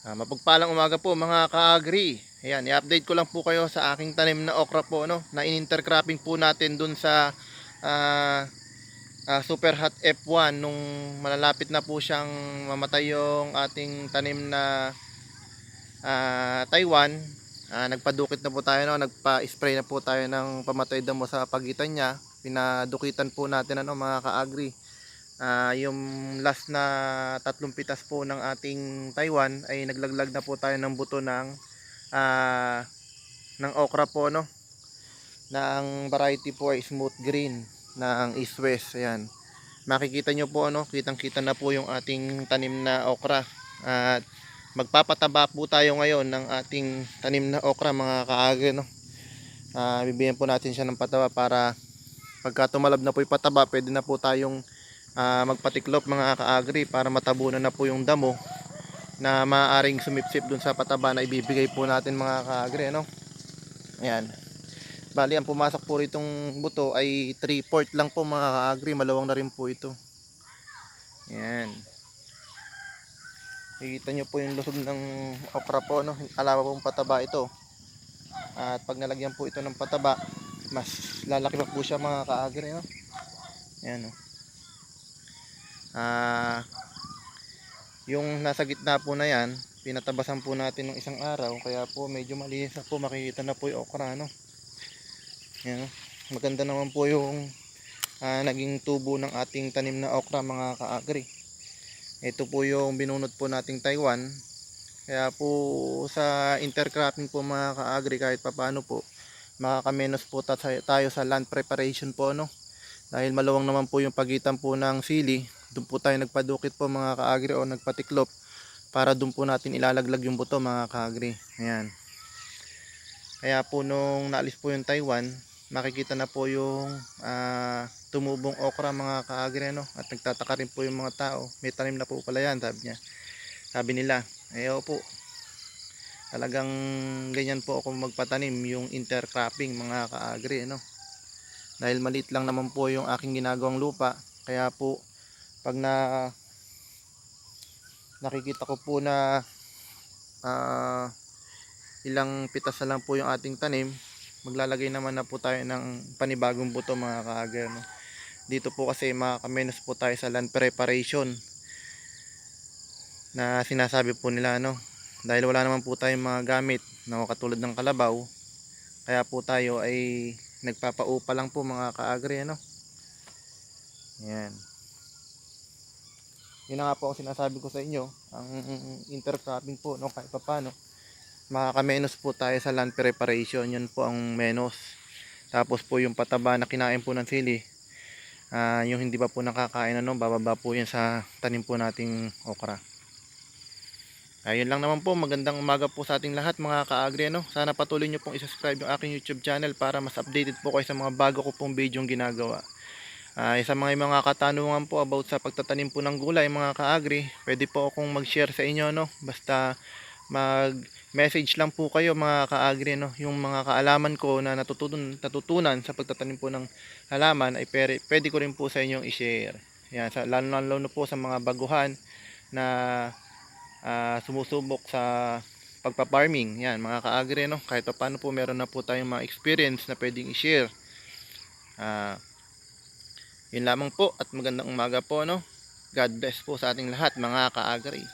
Ah, mapagpalang umaga po mga ka-agri. Ayan, i-update ko lang po kayo sa aking tanim na okra po no, na in-intercropping po natin dun sa ah, ah, Super Hot F1 nung malalapit na po siyang mamatay yung ating tanim na ah, Taiwan. Ah, nagpadukit na po tayo no, nagpa-spray na po tayo ng pamatay damo sa pagitan niya. Pinadukitan po natin ano mga ka-agri. Ah, yung last na tatlong pitas po ng ating Taiwan ay naglaglag na po tayo ng buto ng ah, ng okra po no. Na variety po ay smooth green ang east west ayan. Makikita nyo po ano, kitang-kita na po yung ating tanim na okra. At magpapataba po tayo ngayon ng ating tanim na okra mga kaagri no. Ah, bibigyan po natin siya ng pataba para pagka tumalab na po yung pataba, pwede na po tayong ah, magpatiklop mga kaagri para matabunan na po yung damo na maaaring sumipsip dun sa pataba na ibibigay po natin mga kaagri ano? Ayan. Bali ang pumasok po ritong buto ay 3 port lang po mga kaagri. Malawang na rin po ito. Ayan. Nakikita nyo po yung lusog ng okra po no alawa pong pataba ito. At pag nalagyan po ito ng pataba mas lalaki pa po siya mga kaagri no ayan o Ah, yung nasa gitna po na yan, pinatabasan po natin ng isang araw, kaya po medyo malinis na po, makikita na po yung okra, no? Yan, maganda naman po yung ah, naging tubo ng ating tanim na okra, mga kaagri. Ito po yung binunot po nating Taiwan, kaya po sa intercropping po mga kaagri, kahit papano po, makakamenos po ta- tayo sa land preparation po, no? Dahil maluwang naman po yung pagitan po ng sili, doon po tayo nagpadukit po mga kaagri o nagpatiklop para doon po natin ilalaglag yung buto mga kaagri. Ayan. Kaya po nung naalis po yung Taiwan, makikita na po yung ah, tumubong okra mga kaagri no? at nagtataka rin po yung mga tao. May tanim na po pala yan sabi niya. Sabi nila, ayaw po. Talagang ganyan po ako magpatanim yung intercropping mga kaagri no? Dahil maliit lang naman po yung aking ginagawang lupa. Kaya po pag na nakikita ko po na ah, ilang pitas na lang po yung ating tanim maglalagay naman na po tayo ng panibagong buto mga kaager no? dito po kasi makakamenos po tayo sa land preparation na sinasabi po nila no? Dahil wala naman po tayong mga gamit na katulad ng kalabaw kaya po tayo ay nagpapaupa lang po mga kaagri ano? Yan yun na nga po ang sinasabi ko sa inyo ang intercropping po no kahit papano makakamenos po tayo sa land preparation yun po ang menos. Tapos po yung pataba na kinain po ng sili ah, yung hindi pa po nakakain ano bababa po yan sa tanim po nating okra. Ayun lang naman po magandang umaga po sa ating lahat mga kaagri ano. Sana patuloy nyo pong isubscribe yung aking youtube channel para mas updated po kayo sa mga bago ko pong video ginagawa Ah, sa mga mga katanungan po about sa pagtatanim po ng gulay mga kaagri, pwede po akong mag-share sa inyo no. Basta mag-message lang po kayo mga kaagri no, yung mga kaalaman ko na natutunan natutunan sa pagtatanim po ng halaman ay pwede, pwede ko rin po sa inyong i-share. Yan, sa lalo lalo na po sa mga baguhan na ah, sumusubok sa pagpa-farming. Yan, mga kaagri no, kahit pa paano po meron na po tayong mga experience na pwedeng i-share. Ah, yun lamang po at magandang umaga po no. God bless po sa ating lahat mga kaagri.